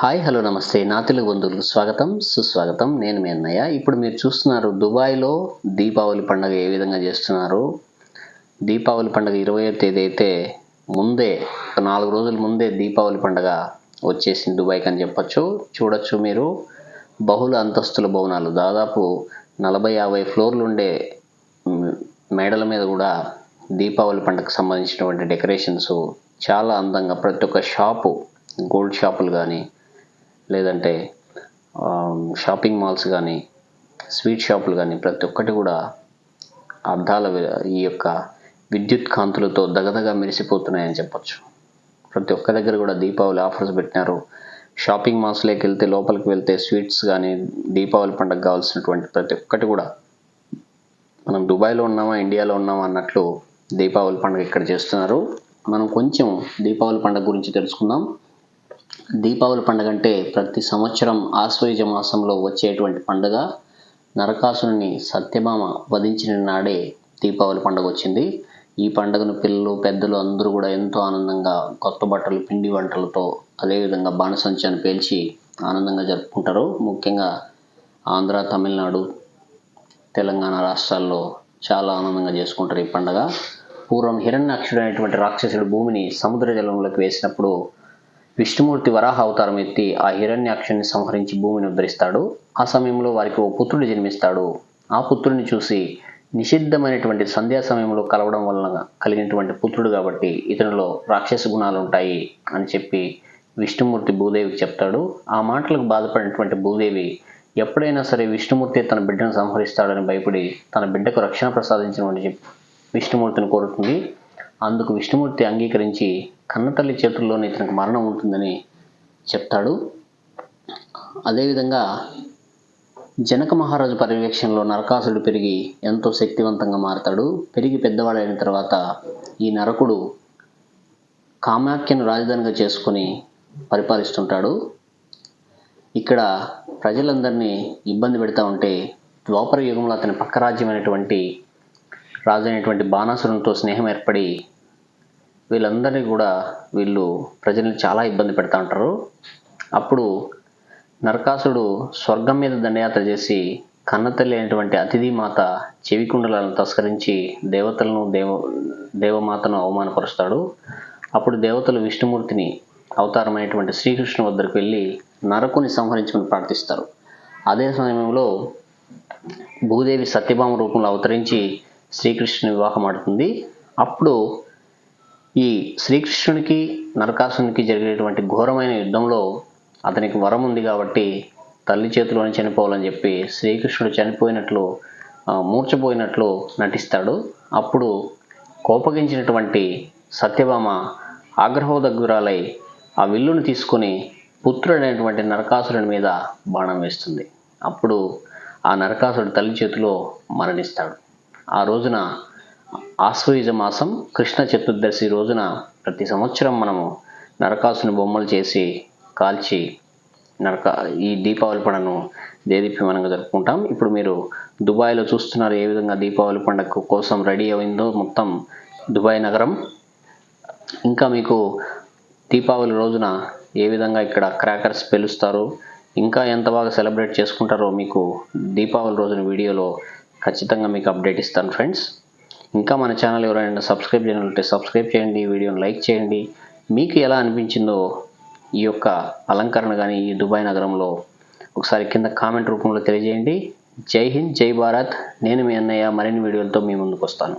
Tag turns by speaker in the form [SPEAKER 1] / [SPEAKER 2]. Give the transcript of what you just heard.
[SPEAKER 1] Hi hello నమస్తే. నా తెలుగు బంధువులకు స్వాగతం సుస్వాగతం. నేను మీ అన్నయ్య. ఇప్పుడు మీరు చూస్తున్నారు దుబాయ్లో దీపావళి పండుగ ఏ విధంగా చేస్తున్నారు. దీపావళి పండుగ ఇరవై తేదీ అయితే ముందే ఒక నాలుగు రోజుల ముందే దీపావళి పండుగ వచ్చేసింది దుబాయ్కి అని చెప్పొచ్చు. చూడొచ్చు మీరు. బహుళ అంతస్తుల భవనాలు. దాదాపు నలభై యాభై ఫ్లోర్లు ఉండే మేడల మీద కూడా దీపావళి పండుగకు సంబంధించినటువంటి డెకరేషన్స్ చాలా అందంగా ప్రతి ఒక్క షాపు గోల్డ్ షాపులు కానీ లేదంటే షాపింగ్ మాల్స్ కానీ స్వీట్ షాపులు కానీ ప్రతి ఒక్కటి కూడా అద్దాల ఈ యొక్క విద్యుత్ కాంతులతో దగదగా మెరిసిపోతున్నాయని చెప్పొచ్చు. ప్రతి ఒక్క దగ్గర కూడా దీపావళి ఆఫర్స్ పెట్టినారు. షాపింగ్ మాల్స్లోకి వెళ్తే లోపలికి వెళ్తే స్వీట్స్ కానీ దీపావళి పండుగ కావాల్సినటువంటి ప్రతి ఒక్కటి కూడా మనం దుబాయ్లో ఉన్నామా ఇండియాలో ఉన్నామా అన్నట్లు దీపావళి పండుగ ఇక్కడ చేస్తున్నారు. మనం కొంచెం దీపావళి పండుగ గురించి తెలుసుకుందాం. దీపావళి పండుగ అంటే ప్రతి సంవత్సరం ఆశ్వయుజ మాసంలో వచ్చేటువంటి పండుగ. నరకాసురుని సత్యభామ వధించిన నాడే దీపావళి పండుగ వచ్చింది. ఈ పండుగను పిల్లలు పెద్దలు అందరూ కూడా ఎంతో ఆనందంగా కొత్త బట్టలు పిండి వంటలతో అదేవిధంగా బాణసంచాన్ని పేల్చి ఆనందంగా జరుపుకుంటారు. ముఖ్యంగా ఆంధ్ర తమిళనాడు తెలంగాణ రాష్ట్రాల్లో చాలా ఆనందంగా చేసుకుంటారు ఈ పండుగ. పూర్వం హిరణ్యాక్షుడు అనేటువంటి రాక్షసుడు భూమిని సముద్ర జలంలోకి వేసినప్పుడు విష్ణుమూర్తి వరాహ అవతారం ఎత్తి ఆ హిరణ్యాక్షుని సంహరించి భూమిని ఉద్ధరిస్తాడు. ఆ సమయంలో వారికి ఓ పుత్రుడు జన్మిస్తాడు. ఆ పుత్రుడిని చూసి నిషిద్ధమైనటువంటి సంధ్యా సమయంలో కలవడం వలన కలిగినటువంటి పుత్రుడు కాబట్టి ఇతనిలో రాక్షస గుణాలు ఉంటాయి అని చెప్పి విష్ణుమూర్తి భూదేవికి చెప్తాడు. ఆ మాటలకు బాధపడినటువంటి భూదేవి ఎప్పుడైనా సరే విష్ణుమూర్తి తన బిడ్డను సంహరిస్తాడని భయపడి తన బిడ్డకు రక్షణ ప్రసాదించినటువంటి చెప్- విష్ణుమూర్తిని కోరుతుంది. అందుకు విష్ణుమూర్తి అంగీకరించి కన్నతల్లి చేతుల్లోనే ఇతనికి మరణం ఉంటుందని చెప్తాడు. అదేవిధంగా జనక మహారాజు పర్యవేక్షణలో నరకాసుడు పెరిగి ఎంతో శక్తివంతంగా మారతాడు. పెరిగి పెద్దవాడైన తర్వాత ఈ నరకుడు కామాఖ్యను రాజధానిగా చేసుకొని పరిపాలిస్తుంటాడు. ఇక్కడ ప్రజలందరినీ ఇబ్బంది పెడతా ఉంటే ద్వాపర యుగంలో అతని పక్క రాజ్యమైనటువంటి రాజైనటువంటి అయినటువంటి బాణాసురునితో స్నేహం ఏర్పడి వీళ్ళందరినీ కూడా వీళ్ళు ప్రజల్ని చాలా ఇబ్బంది పెడతా ఉంటారు. అప్పుడు నరకాసుడు స్వర్గం మీద దండయాత్ర చేసి కన్నతల్లి అయినటువంటి అతిథి మాత చెవికుండలను తస్కరించి దేవతలను దేవ దేవమాతను అవమానపరుస్తాడు. అప్పుడు దేవతలు విష్ణుమూర్తిని అవతారమైనటువంటి శ్రీకృష్ణు వద్దకు వెళ్ళి నరకుని సంహరించమని ప్రార్థిస్తారు. అదే సమయంలో భూదేవి సత్యభామ రూపంలో అవతరించి శ్రీకృష్ణుని వివాహం ఆడుతుంది. అప్పుడు ఈ శ్రీకృష్ణునికి నరకాసునికి జరిగినటువంటి ఘోరమైన యుద్ధంలో అతనికి వరం ఉంది కాబట్టి తల్లి చేతిలోనే చనిపోవాలని చెప్పి శ్రీకృష్ణుడు చనిపోయినట్లు మూర్చపోయినట్లు నటిస్తాడు. అప్పుడు కోపగించినటువంటి సత్యభామ ఆగ్రహోదగ్గురాలై ఆ విల్లును తీసుకొని పుత్రుడైనటువంటి నరకాసురుని మీద బాణం వేస్తుంది. అప్పుడు ఆ నరకాసుడు తల్లి చేతిలో మరణిస్తాడు. ఆ రోజున ఆశ్వయుజ మాసం కృష్ణ చతుర్దశి రోజున ప్రతి సంవత్సరం మనము నరకాసుని బొమ్మలు చేసి కాల్చి నరక ఈ దీపావళి పండుగను దేదీప్యమానంగా జరుపుకుంటాం. ఇప్పుడు మీరు దుబాయ్లో చూస్తున్నారు ఏ విధంగా దీపావళి పండుగ కోసం రెడీ అయిందో మొత్తం దుబాయ్ నగరం. ఇంకా మీకు దీపావళి రోజున ఏ విధంగా ఇక్కడ క్రాకర్స్ పెలుస్తారు ఇంకా ఎంత బాగా సెలబ్రేట్ చేసుకుంటారో మీకు దీపావళి రోజున వీడియోలో ఖచ్చితంగా మీకు అప్డేట్ ఇస్తాను ఫ్రెండ్స్. ఇంకా మన ఛానల్ ఎవరైనా సబ్స్క్రైబ్ చేయాలంటే సబ్స్క్రైబ్ చేయండి వీడియోని లైక్ చేయండి. మీకు ఎలా అనిపించిందో ఈ యొక్క అలంకరణ కానీ ఈ దుబాయ్ నగరంలో ఒకసారి కింద కామెంట్ రూపంలో తెలియజేయండి. జై హింద్ జై భారత్. నేను మీ అన్నయ్య. మరిన్ని వీడియోలతో మీ ముందుకు వస్తాను